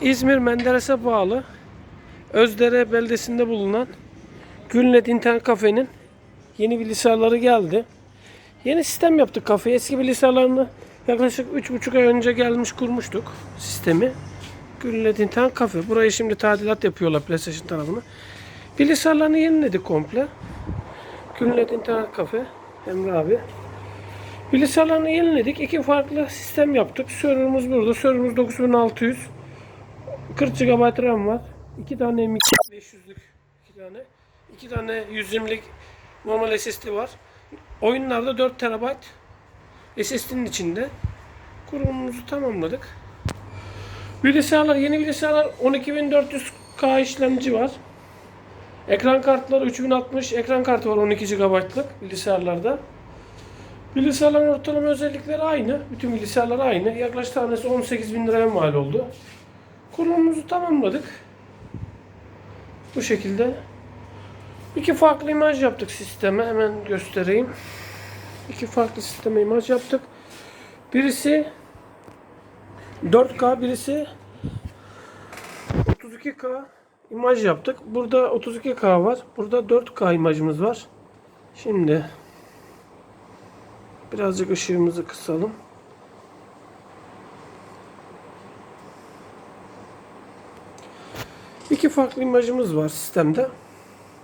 İzmir Menderes'e bağlı Özdere beldesinde bulunan Gülnet İnternet Kafe'nin yeni bilgisayarları geldi. Yeni sistem yaptık kafeye. Eski bilgisayarlarını yaklaşık 3,5 ay önce gelmiş kurmuştuk sistemi. Gülnet İnternet Kafe. Burayı şimdi tadilat yapıyorlar PlayStation tarafını. Bilgisayarlarını yeniledik komple. Gülnet İnternet Kafe. Emre abi. Bilgisayarlarını yeniledik. İki farklı sistem yaptık. Serverımız burada. Serverımız 9600. 40 GB RAM var. 2 tane M2 500'lük 2 tane. 2 tane 120'lik normal SSD var. Oyunlarda 4 TB SSD'nin içinde. Kurulumumuzu tamamladık. Bilgisayarlar, yeni bilgisayarlar 12400K işlemci var. Ekran kartları 3060 ekran kartı var 12 GB'lık bilgisayarlarda. Bilgisayarların ortalama özellikleri aynı. Bütün bilgisayarlar aynı. Yaklaşık tanesi 18 bin liraya mal oldu. Kurulumumuzu tamamladık. Bu şekilde. İki farklı imaj yaptık sisteme. Hemen göstereyim. İki farklı sisteme imaj yaptık. Birisi 4K, birisi 32K imaj yaptık. Burada 32K var. Burada 4K imajımız var. Şimdi birazcık ışığımızı kısalım. İki farklı imajımız var sistemde.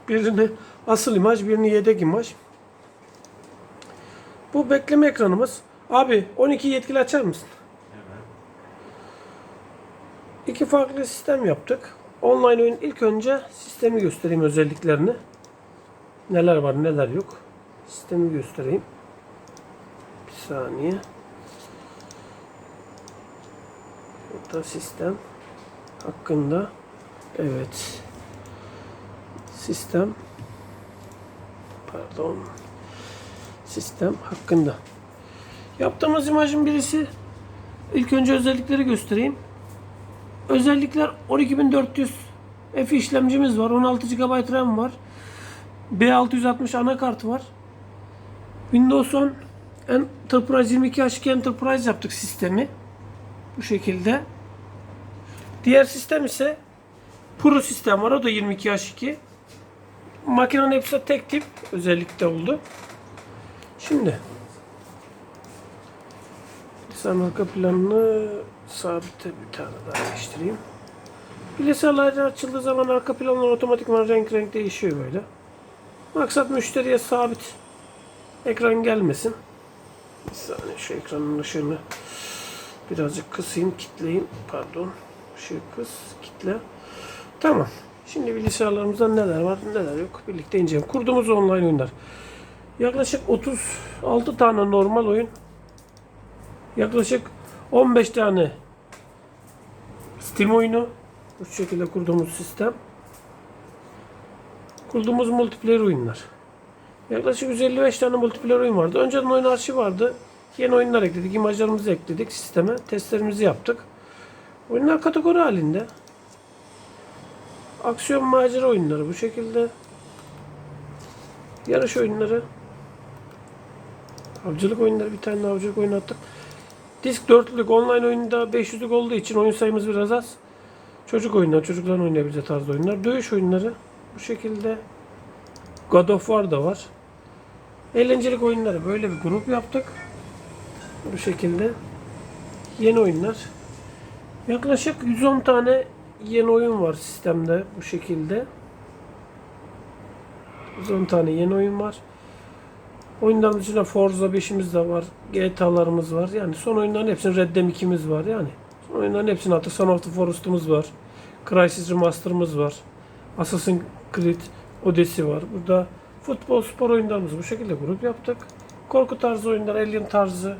Birini asıl imaj, birini yedek imaj. Bu bekleme ekranımız. Abi 12 yetkili açar mısın? İki farklı sistem yaptık. Online oyun ilk önce sistemi göstereyim özelliklerini. Neler var neler yok. Sistemi göstereyim. Bir saniye. Burada sistem hakkında Evet. Sistem pardon. Sistem hakkında. Yaptığımız imajın birisi ilk önce özellikleri göstereyim. Özellikler 12400 F işlemcimiz var. 16 GB RAM var. B660 anakart var. Windows 10 Enterprise 22 H2 Enterprise yaptık sistemi. Bu şekilde. Diğer sistem ise Pro sistem var. O da 22H2. Makinenin hepsi tek tip özellikte oldu. Şimdi Bilgisayarın arka planını sabite bir tane daha değiştireyim. Bilgisayarlar açıldığı zaman arka planlar otomatikman renk renk değişiyor böyle. Maksat müşteriye sabit ekran gelmesin. Bir saniye şu ekranın ışığını birazcık kısayım, kitleyeyim. Pardon. Işığı kıs, kitle. Tamam. Şimdi bilgisayarlarımızda neler var neler yok birlikte inceleyelim. Kurduğumuz online oyunlar. Yaklaşık 36 tane normal oyun. Yaklaşık 15 tane Steam oyunu. Bu şekilde kurduğumuz sistem. Kurduğumuz multiplayer oyunlar. Yaklaşık 155 tane multiplayer oyun vardı. Önceden oyun arşivi vardı. Yeni oyunlar ekledik. imajlarımızı ekledik sisteme. Testlerimizi yaptık. Oyunlar kategori halinde. Aksiyon macera oyunları bu şekilde. Yarış oyunları. Avcılık oyunları bir tane avcılık oyunu attık. Disk 4'lük online oyunda 500'lük olduğu için oyun sayımız biraz az. Çocuk oyunları, çocukların oynayabileceği tarzda oyunlar. Dövüş oyunları bu şekilde. God of War da var. Eğlencelik oyunları böyle bir grup yaptık. Bu şekilde. Yeni oyunlar. Yaklaşık 110 tane yeni oyun var sistemde bu şekilde. 110 tane yeni oyun var. Oyunların içinde Forza 5'imiz de var. GTA'larımız var. Yani son oyunların hepsinin Red Dead 2'miz var yani. Son oyunların hepsini attık. Son of the Forest'ımız var. Crysis Remaster'ımız var. Assassin's Creed Odyssey var. Burada futbol spor oyunlarımız bu şekilde grup yaptık. Korku tarzı oyunlar, Alien tarzı,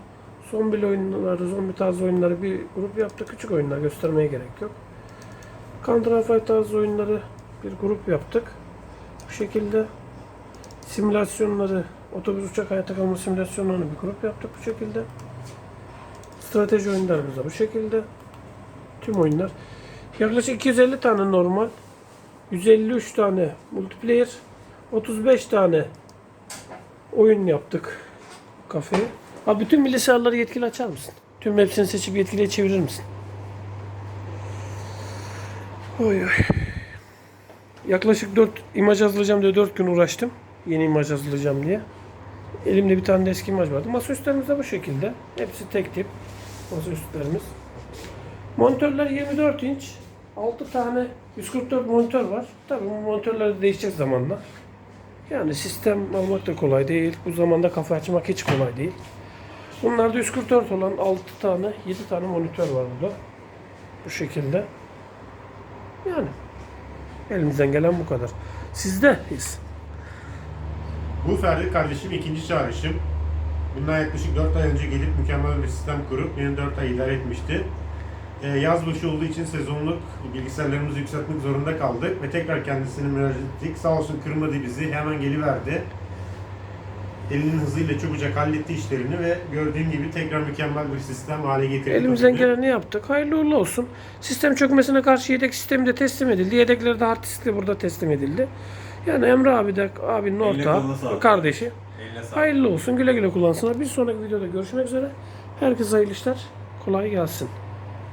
zombi oyunları, zombi tarzı oyunları bir grup yaptık. Küçük oyunlar göstermeye gerek yok. Counter Strike tarzı oyunları bir grup yaptık. Bu şekilde simülasyonları, otobüs uçak hayatta kalma simülasyonlarını bir grup yaptık bu şekilde. Strateji oyunlarımız da bu şekilde. Tüm oyunlar. Yaklaşık 250 tane normal, 153 tane multiplayer, 35 tane oyun yaptık kafeye. Abi bütün bilgisayarları yetkili açar mısın? Tüm hepsini seçip yetkiliye çevirir misin? Oy oy. Yaklaşık 4 imaj hazırlayacağım diye 4 gün uğraştım. Yeni imaj hazırlayacağım diye. Elimde bir tane de eski imaj vardı. Masaüstlerimiz de bu şekilde. Hepsi tek tip masaüstlerimiz. Monitörler 24 inç. 6 tane 144 monitör var. Tabii bu monitörler de değişecek zamanla. Yani sistem almak da kolay değil. Bu zamanda kafa açmak hiç kolay değil. Bunlarda 144 olan 6 tane, 7 tane monitör var burada. Bu şekilde. Yani elimizden gelen bu kadar. Sizdeyiz. Bu Ferdi kardeşim ikinci çağrışım. Bundan yaklaşık 4 ay önce gelip mükemmel bir sistem kurup beni 4 ay idare etmişti. Ee, yaz başı olduğu için sezonluk bilgisayarlarımızı yükseltmek zorunda kaldık ve tekrar kendisine müracaat ettik. Sağ olsun kırmadı bizi, hemen geliverdi. Elinin hızıyla çabucak halletti işlerini ve gördüğün gibi tekrar mükemmel bir sistem hale getirdi. Elimizden geleni yaptık. Hayırlı uğurlu olsun. Sistem çökmesine karşı yedek sistemi de teslim edildi. Yedekleri de hard disk de burada teslim edildi. Yani Emre abi de abinin ortağı, kardeşi. Hayırlı olsun. Güle güle kullansınlar. Bir sonraki videoda görüşmek üzere. Herkese hayırlı işler. Kolay gelsin.